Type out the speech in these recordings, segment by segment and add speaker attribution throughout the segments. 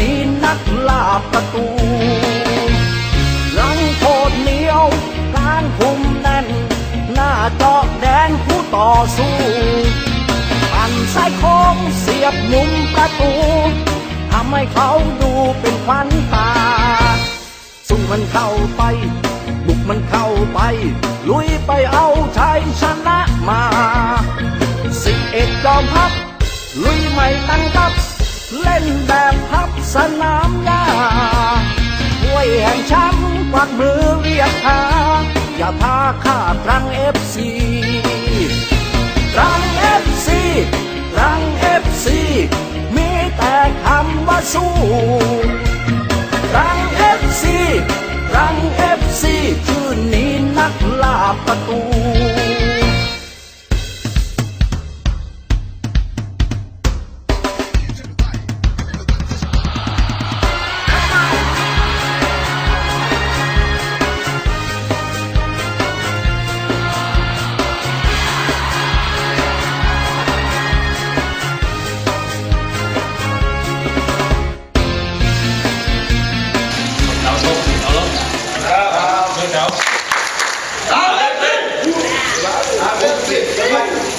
Speaker 1: นี้นักล่าประตูรังโคตรเหนียวการคุมแน่น หน้าจาะแดนผู้ต่อสู้ปั่นสายโค้งเสียบมุมประตูทำให้เขาดูเป็นขวัญตา สู้มันเข้าไป บุกมันเข้าไป ลุยไปเอาชัยชนะมาสิบเอ็ดจอมพับลุยไม่ตั้งรับ เล่นแบบพับสนามหญ้าห้วยแห่งช้ำกวักมือเรียกหาอย่าพาข้าตรังเอฟซีรังเอฟซีรังเอฟซีมีแต่คำว่าสู้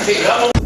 Speaker 1: Hey,